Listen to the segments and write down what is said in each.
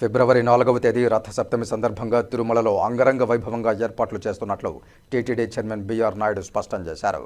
ఫిబ్రవరి నాలుగవ తేదీ రథసప్తమి సందర్భంగా తిరుమలలో అంగరంగ వైభవంగా ఏర్పాట్లు చేస్తున్నట్లు టీటీడీ చైర్మన్ బీఆర్ నాయుడు స్పష్టం చేశారు.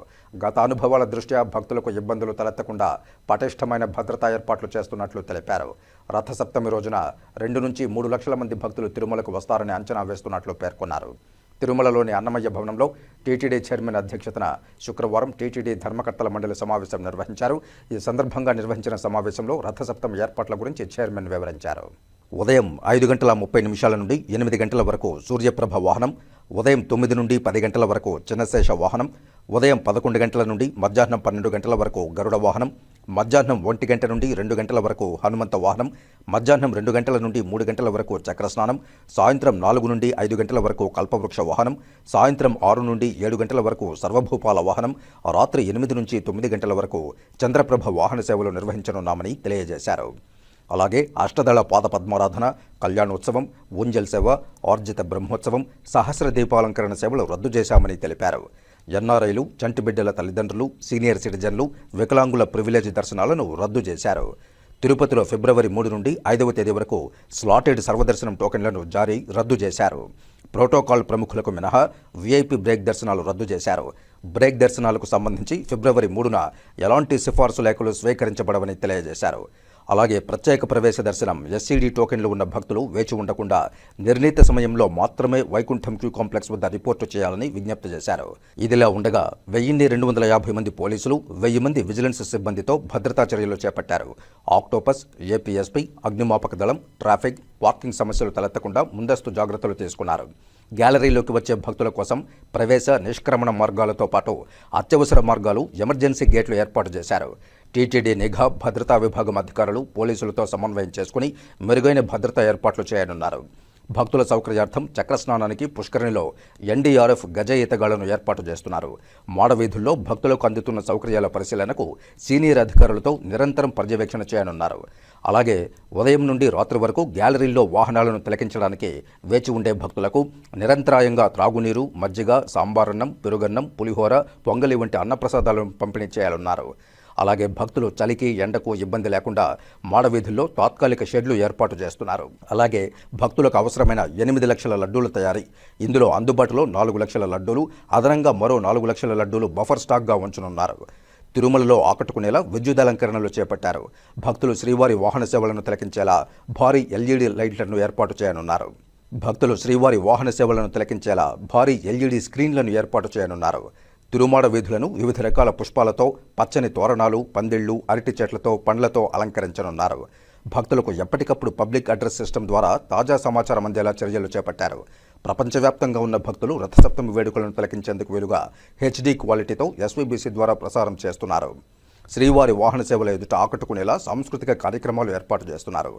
గత అనుభవాల దృష్ట్యా భక్తులకు ఇబ్బందులు తలెత్తకుండా పటిష్టమైన భద్రతా ఏర్పాట్లు చేస్తున్నట్లు తెలిపారు. రథసప్తమి రోజున రెండు నుంచి మూడు లక్షల మంది భక్తులు తిరుమలకు వస్తారని అంచనా వేస్తున్నట్లు పేర్కొన్నారు. తిరుమలలోని అన్నమయ్య భవనంలో టీటీడీ చైర్మన్ అధ్యక్షతన శుక్రవారం టీటీడీ ధర్మకర్తల మండలి సమావేశం నిర్వహించారు. ఈ సందర్భంగా నిర్వహించిన సమావేశంలో రథసప్తమి ఏర్పాట్ల గురించి చైర్మన్ వివరించారు. ఉదయం ఐదు గంటల ముప్పై నిమిషాల నుండి ఎనిమిది గంటల వరకు సూర్యప్రభ వాహనం ఉదయం తొమ్మిది నుండి పది గంటల వరకు చిన్నశేష వాహనం ఉదయం పదకొండు గంటల నుండి మధ్యాహ్నం పన్నెండు గంటల వరకు గరుడ వాహనం మధ్యాహ్నం ఒంటి గంట నుండి రెండు గంటల వరకు హనుమంత వాహనం మధ్యాహ్నం రెండు గంటల నుండి మూడు గంటల వరకు చక్రస్నానం సాయంత్రం నాలుగు నుండి ఐదు గంటల వరకు కల్పవృక్ష వాహనం సాయంత్రం ఆరు నుండి ఏడు గంటల వరకు సర్వభూపాల వాహనం రాత్రి ఎనిమిది నుంచి తొమ్మిది గంటల వరకు చంద్రప్రభ వాహన సేవలు నిర్వహించనున్నామని తెలియజేశారు. అలాగే అష్టదళ పాద పద్మారాధన కళ్యాణోత్సవం ఊంజల్ సేవ ఆర్జిత బ్రహ్మోత్సవం సహస్ర దీపాలంకరణ సేవలు రద్దు చేశామని తెలిపారు. ఎన్ఆర్ఐలు చంటిబిడ్డల తల్లిదండ్రులు సీనియర్ సిటిజన్లు వికలాంగుల ప్రివిలేజ్ దర్శనాలను రద్దు చేశారు. తిరుపతిలో ఫిబ్రవరి మూడు నుండి ఐదవ తేదీ వరకు స్లాటెడ్ సర్వదర్శనం టోకెన్లను జారీ రద్దు చేశారు. ప్రోటోకాల్ ప్రముఖులకు మినహా వీఐపీ బ్రేక్ దర్శనాలు రద్దు చేశారు. బ్రేక్ దర్శనాలకు సంబంధించి ఫిబ్రవరి మూడున ఎలాంటి సిఫార్సు లేఖలు స్వీకరించబడవని తెలియజేశారు. అలాగే ప్రత్యేక ప్రవేశ దర్శనం ఎస్సీడీ టోకెన్లు ఉన్న భక్తులు వేచి ఉండకుండా నిర్ణీత సమయంలో మాత్రమే వైకుంఠం క్యూ కాంప్లెక్స్ వద్ద రిపోర్టు చేయాలని విజ్ఞప్తి చేశారు. ఇదిలా ఉండగా వెయ్యిన్ని రెండు వందల యాభై మంది పోలీసులు వెయ్యి మంది విజిలెన్స్ సిబ్బందితో భద్రతా చర్యలు చేపట్టారు. ఆక్టోపస్ ఏపీఎస్పీ అగ్నిమాపక దళం ట్రాఫిక్ పార్కింగ్ సమస్యలు తలెత్తకుండా ముందస్తు జాగ్రత్తలు తీసుకున్నారు. గ్యాలరీలోకి వచ్చే భక్తుల కోసం ప్రవేశ నిష్క్రమణ మార్గాలతో పాటు అత్యవసర మార్గాలు ఎమర్జెన్సీ గేట్లు ఏర్పాటు చేశారు. టీటీడీ నిఘా భద్రతా విభాగం అధికారులు పోలీసులతో సమన్వయం చేసుకుని మెరుగైన భద్రతా ఏర్పాట్లు చేయనున్నారు. భక్తుల సౌకర్యార్థం చక్రస్నానానికి పుష్కరిణిలో ఎన్డీఆర్ఎఫ్ గజ ఈతగాళ్ళను ఏర్పాటు చేస్తున్నారు. మాడవీధుల్లో భక్తులకు అందుతున్న సౌకర్యాల పరిశీలనకు సీనియర్ అధికారులతో నిరంతరం పర్యవేక్షణ చేయనున్నారు. అలాగే ఉదయం నుండి రాత్రి వరకు గ్యాలరీల్లో వాహనాలను తిలకించడానికి వేచి ఉండే భక్తులకు నిరంతరాయంగా త్రాగునీరు మజ్జిగ సాంబారన్నం పెరుగన్నం పులిహోర పొంగలి వంటి అన్నప్రసాదాలను పంపిణీ చేయాలన్నారు. అలాగే భక్తులు చలికి ఎండకు ఇబ్బంది లేకుండా మాడవీధుల్లో తాత్కాలిక షెడ్లు ఏర్పాటు చేస్తున్నారు. అలాగే భక్తులకు అవసరమైన ఎనిమిది లక్షల లడ్డూల తయారీ ఇందులో అందుబాటులో నాలుగు లక్షల లడ్డూలు అదనంగా మరో నాలుగు లక్షల లడ్డూలు బఫర్ స్టాక్గా ఉంచనున్నారు. తిరుమలలో ఆకట్టుకునేలా విద్యుదలంకరణలు చేపట్టారు. భక్తులు శ్రీవారి వాహన సేవలను తిలకించేలా భారీ ఎల్ఈడి లైట్లను ఏర్పాటు చేయనున్నారు. భక్తులు శ్రీవారి వాహన సేవలను తిలకించేలా భారీ ఎల్ఈడి స్క్రీన్లను ఏర్పాటు చేయనున్నారు. తిరుమాడ వీధులను వివిధ రకాల పుష్పాలతో పచ్చని తోరణాలు పందిళ్ళు అరటి చెట్లతో పండ్లతో అలంకరించనున్నారు. భక్తులకు ఎప్పటికప్పుడు పబ్లిక్ అడ్రస్ సిస్టమ్ ద్వారా తాజా సమాచారం అందేలా చర్యలు చేపట్టారు. ప్రపంచవ్యాప్తంగా ఉన్న భక్తులు రథసప్తమి వేడుకలను తిలకించేందుకు వీలుగా హెచ్డీ క్వాలిటీతో ఎస్వీబీసీ ద్వారా ప్రసారం చేస్తున్నారు. శ్రీవారి వాహన సేవల ఎదుట ఆకట్టుకునేలా సాంస్కృతిక కార్యక్రమాలు ఏర్పాటు చేస్తున్నారు.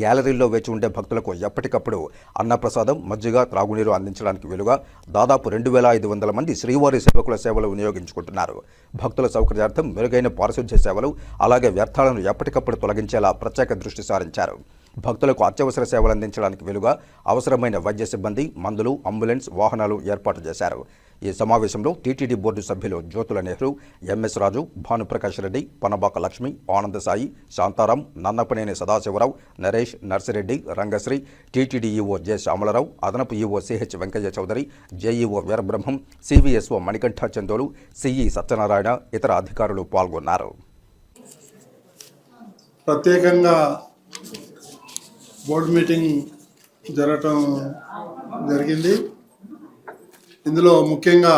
గ్యాలరీల్లో వేచి ఉండే భక్తులకు ఎప్పటికప్పుడు అన్నప్రసాదం మజ్జిగ త్రాగునీరు అందించడానికి వీలుగా దాదాపు రెండు వేల ఐదు వందల మంది శ్రీవారి సేవకుల సేవలు వినియోగించుకుంటున్నారు. భక్తుల సౌకర్యార్థం మెరుగైన పారిశుధ్య సేవలు అలాగే వ్యర్థాలను ఎప్పటికప్పుడు తొలగించేలా ప్రత్యేక దృష్టి సారించారు. భక్తులకు అత్యవసర సేవలు అందించడానికి వీలుగా అవసరమైన వైద్య సిబ్బంది మందులు అంబులెన్స్ వాహనాలు ఏర్పాటు చేశారు. ఈ సమావేశంలో టీటీడీ బోర్డు సభ్యులు Jyothula Nehru MS Raju Bhanuprakash Reddy Panabaka Lakshmi Anandasai Shantaram Nannapaneni Sadasivarao Naresh Narsireddy Rangasri TTD EO J Syamalarao అదనపు EO CH Venkaiah Chowdary JEO Veerabrahmam CVSO Manikanta Chandolu CE Satyanarayana ఇతర అధికారులు పాల్గొన్నారు. ప్రత్యేకంగా board meeting జరగటం జరిగింది. ఇందులో ముఖ్యంగా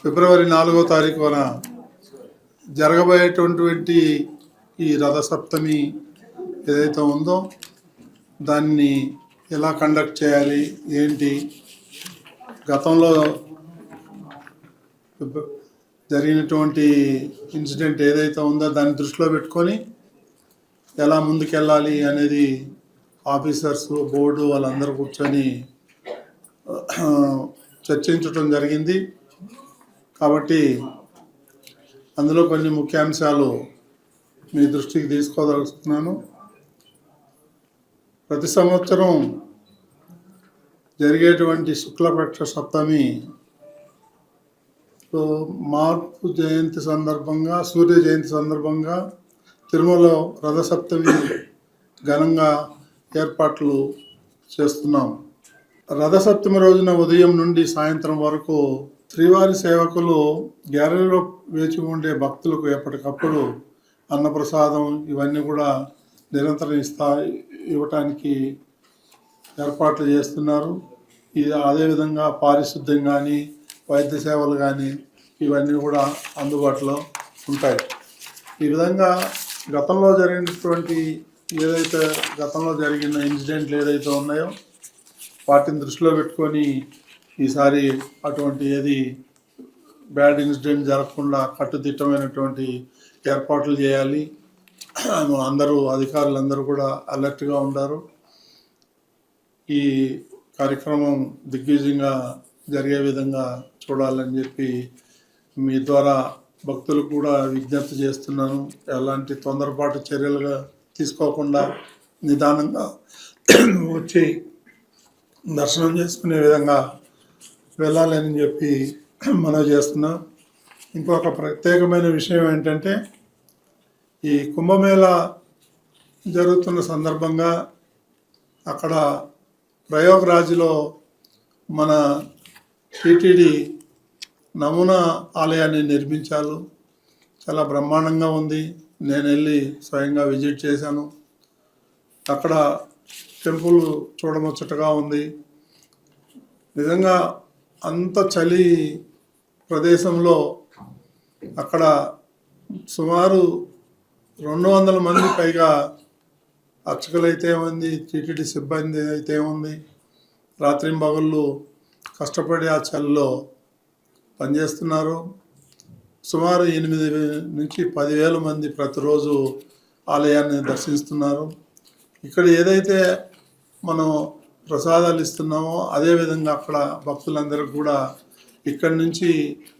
ఫిబ్రవరి నాలుగో తారీఖున జరగబోయేటటువంటి ఈ రథసప్తమి ఏదైతే ఉందో దాన్ని ఎలా కండక్ట్ చేయాలి ఏంటి? గతంలో జరిగినటువంటి ఇన్సిడెంట్ ఏదైతే ఉందో దాన్ని దృష్టిలో పెట్టుకొని ఎలా ముందుకెళ్ళాలి అనేది ఆఫీసర్స్ బోర్డు వాళ్ళందరూ కూర్చొని చర్చించటం జరిగింది. కాబట్టి అందులో కొన్ని ముఖ్యాంశాలు మీ దృష్టికి తీసుకోదలుచుకున్నాను. ప్రతి సంవత్సరం జరిగేటువంటి శుక్లపక్ష సప్తమి మార్పు జయంతి సందర్భంగా సూర్య జయంతి సందర్భంగా తిరుమల రథసప్తమి ఘనంగా ఏర్పాట్లు చేస్తున్నాం. రథసప్తమి రోజున ఉదయం నుండి సాయంత్రం వరకు శ్రీవారి సేవకులు గ్యాలరీలో వేచి ఉండే భక్తులకు ఎప్పటికప్పుడు అన్నప్రసాదం ఇవన్నీ కూడా నిరంతరం ఇస్తా ఇవ్వటానికి ఏర్పాట్లు చేస్తున్నారు. ఇది అదేవిధంగా పారిశుద్ధ్యం కానీ వైద్య సేవలు కానీ ఇవన్నీ కూడా అందుబాటులో ఉంటాయి. ఈ విధంగా గతంలో జరిగినటువంటి ఏదైతే గతంలో జరిగిన ఇన్సిడెంట్లు ఏదైతే ఉన్నాయో వాటిని దృష్టిలో పెట్టుకొని ఈసారి అటువంటి ఏది బ్యాడ్ ఇన్సిడెంట్ జరగకుండా కట్టుదిట్టమైనటువంటి ఏర్పాట్లు చేయాలి. అందరూ అధికారులందరూ కూడా అలర్ట్గా ఉన్నారు ఈ కార్యక్రమం దిగ్విజయంగా జరిగే విధంగా చూడాలని చెప్పి మీ ద్వారా భక్తులకు కూడా విజ్ఞప్తి చేస్తున్నాను. ఎలాంటి తొందరపాటు చర్యలుగా తీసుకోకుండా నిదానంగా వచ్చి దర్శనం చేసుకునే విధంగా వెళ్ళాలని చెప్పి మనం చేస్తున్నాం. ఇంకొక ప్రత్యేకమైన విషయం ఏంటంటే ఈ కుంభమేళ జరుగుతున్న సందర్భంగా అక్కడ ప్రయోగరాజ్లో మన టీటీడీ నమూనా ఆలయాన్ని నిర్మించారు. చాలా బ్రహ్మాండంగా ఉంది. నేను వెళ్ళి స్వయంగా విజిట్ చేశాను. అక్కడ టెంపుల్ చూడముచ్చటగా ఉంది. నిజంగా అంత చలి ప్రదేశంలో అక్కడ సుమారు రెండు వందల మంది పైగా అర్చకులైతే ఉంది టీటీడీ సిబ్బంది అయితే ఉంది. రాత్రింబగళ్ళు కష్టపడి ఆ చలిలో పనిచేస్తున్నారు. సుమారు ఎనిమిది నుంచి పదివేల మంది ప్రతిరోజు ఆలయాన్ని దర్శిస్తున్నారు. ఇక్కడ ఏదైతే మనం ప్రసాదాలు ఇస్తున్నామో అదేవిధంగా అక్కడ భక్తులందరూ కూడా ఇక్కడి నుంచి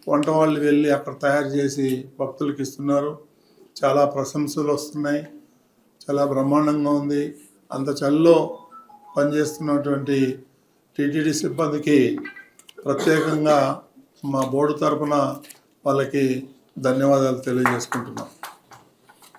వంట వాళ్ళు వెళ్ళి అక్కడ తయారు చేసి భక్తులకు ఇస్తున్నారు. చాలా ప్రశంసలు వస్తున్నాయి. చాలా బ్రహ్మాండంగా ఉంది. అంత చలిలో పనిచేస్తున్నటువంటి టీటీడీ సిబ్బందికి ప్రత్యేకంగా మా బోర్డు తరపున వాళ్ళకి ధన్యవాదాలు తెలియజేసుకుంటున్నాం.